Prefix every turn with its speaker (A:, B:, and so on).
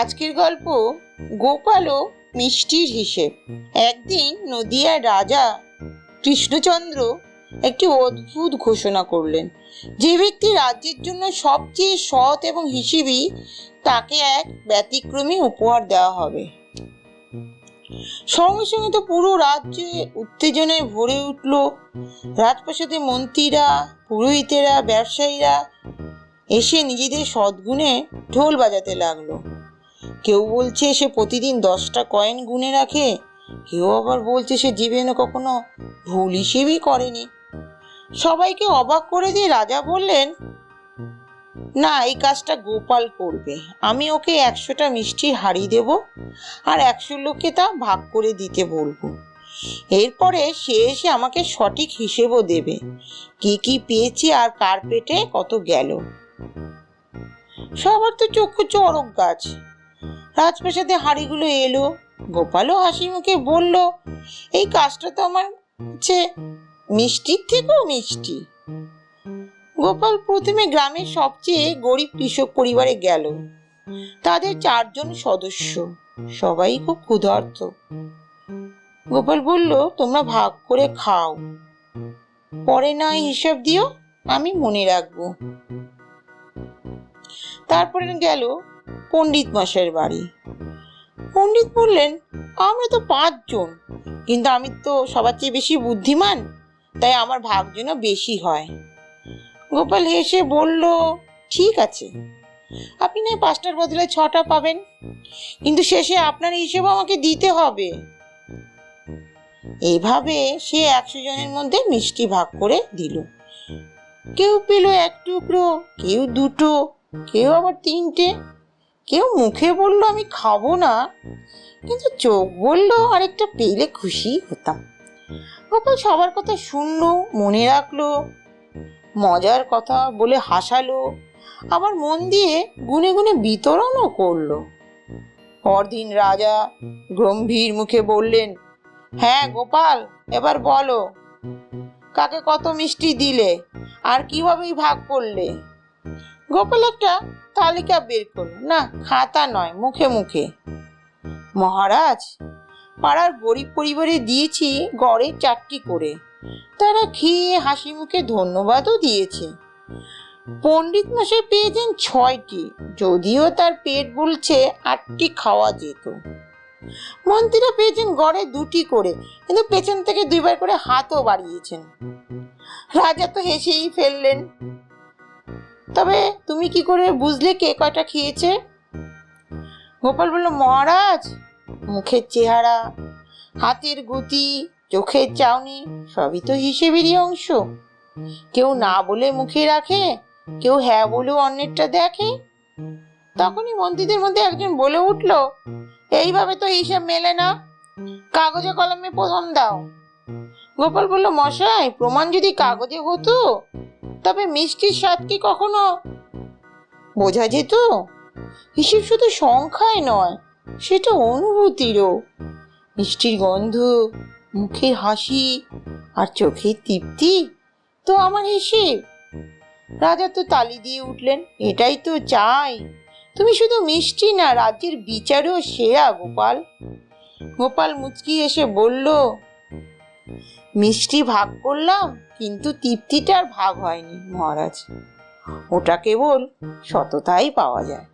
A: আজকের গল্প গোপাল ও মিষ্টির হিসেব। একদিন নদিয়ার রাজা কৃষ্ণচন্দ্র একটি অদ্ভুত ঘোষণা করলেন যে ব্যক্তি রাজ্যের জন্য সবচেয়ে সৎ এবং হিসেবি, তাকে এক ব্যতিক্রমী উপহার দেওয়া হবে। সঙ্গে সঙ্গে তো পুরো রাজ্যে উত্তেজনায় ভরে উঠল। রাজপ্রাসাদে মন্ত্রীরা, পুরোহিতেরা, ব্যবসায়ীরা এসে নিজেদের সদ্গুণে ঢোল বাজাতে লাগল। কেউ বলছে সে প্রতিদিন দশটা কয়েন গুনে রাখে, কেউ আবার বলছে সে জীবনে কখনো ভুল হিসেবেই করেনি। সবাইকে অবাক করে দিয়ে রাজা বললেন, না, এই কাজটা গোপাল করবে। আমি ওকে একশোটা মিষ্টির হাড়ি দেব আর একশো লোককে তা ভাগ করে দিতে বলব। এরপরে সে এসে আমাকে সঠিক হিসেবও দেবে। কি কি পেয়েছি আর কার পেটে কত গেল? সবার তো চক্ষু চরক গাছ। রাজপ্রাসাদে হাড়িগুলো এলো। গোপালও হাসি মুখে বলল, এই কাজটা তো আমার হচ্ছে মিষ্টির থেকেও মিষ্টি। গোপাল প্রথমে গ্রামের সবচেয়ে গরিব কৃষক পরিবারে গেল। তাদের চারজন সদস্য, সবাই খুব ক্ষুধার্ত। গোপাল বলল, তোমরা ভাগ করে খাও। পরে না হিসাব দিও, আমি মনে রাখব। তারপরে গেল পণ্ডিত মশাইয়ের বাড়ি। পণ্ডিত বললেন, আমরা তো পাঁচজন, কিন্তু আমি তো সবার চেয়ে বেশি বুদ্ধিমান, তাই আমার ভাগ যেন বেশি হয়। গোপাল হেসে বলল, ঠিক আছে। আপনি নয় পাঁচটার বদলে ছটা পাবেন, কিন্তু শেষে আপনার হিসেব আমাকে দিতে হবে। এভাবে সে একশো জনের মধ্যে মিষ্টি ভাগ করে দিল। কেউ পেল এক টুকরো, কেউ দুটো, কেউ আবার তিনটে। কেউ মুখে বলল, আমি খাব না। কিন্তু চোখ বলল, আরেকটা পেলে খুশি হতাম। গোপাল সবার কথা শুনলো, মনে রাখল, মজার কথা বলে হাসালো, আবার মন দিয়ে গুনে গুনে বিতরণও করল। পরদিন রাজা গম্ভীর মুখে বললেন হ্যাঁ গোপাল, এবার বলো, কাকে কত মিষ্টি দিলে, আর কীভাবে ভাগ করলে? গোপাল একটা তালিকা বের করল। না, খাতা নয়, মুখে মুখে। মহারাজ, পাড়ার গরিব পরিবারে দিয়েছি গড়ে চারটি করে। তারা খেয়ে হাসি মুখে ধন্যবাদও দিয়েছে। পণ্ডিত মশাই পেয়েছেন ছয়টি, যদিও তার পেট বলছে আটটি খাওয়া যেত। মন্ত্রীরা পেয়েছেন গড়ে দুটি করে, কিন্তু পেছন থেকে দুইবার করে হাতও বাড়িয়েছেন। রাজা তো হেসেই ফেললেন। তবে তুমি কি করে বুঝলে কে কয়টা খেয়েছে? গোপাল বলল, মহারাজ, মুখের চেহারা, হাতের গতি চোখের চাউনি, সবই তো হিসেবেরই অংশ। কেউ না বলে মুখে রাখে, কেউ হ্যাঁ বলেও অন্যেরটা দেখে। তখনই মন্ত্রীদের মধ্যে একজন বলে উঠল, এইভাবে তো হিসেব মেলে না, কাগজে কলমে প্রথম দাও। গোপাল বলল, মশাই, প্রমাণ যদি কাগজে হতো তবে মিষ্টির স্বাদ কি কখনো? বোঝা যেত? হিসেব শুধু সংখ্যায় নয় সেটা অনুভূতিরও। মিষ্টির গন্ধ, মুখের হাসি আর চোখের তৃপ্তি তো আমার হিসেব রাজা তো তালি দিয়ে উঠলেন, এটাই তো চাই। তুমি শুধু মিষ্টি না, রাজ্যের বিচারও সেরা, গোপাল। গোপাল মুচকি এসে বলল, মিষ্টি ভাগ করলাম? কিন্তু তৃপ্তিটার ভাগ হয়নি মহারাজ। ওটা কেবল সততাই পাওয়া যায়।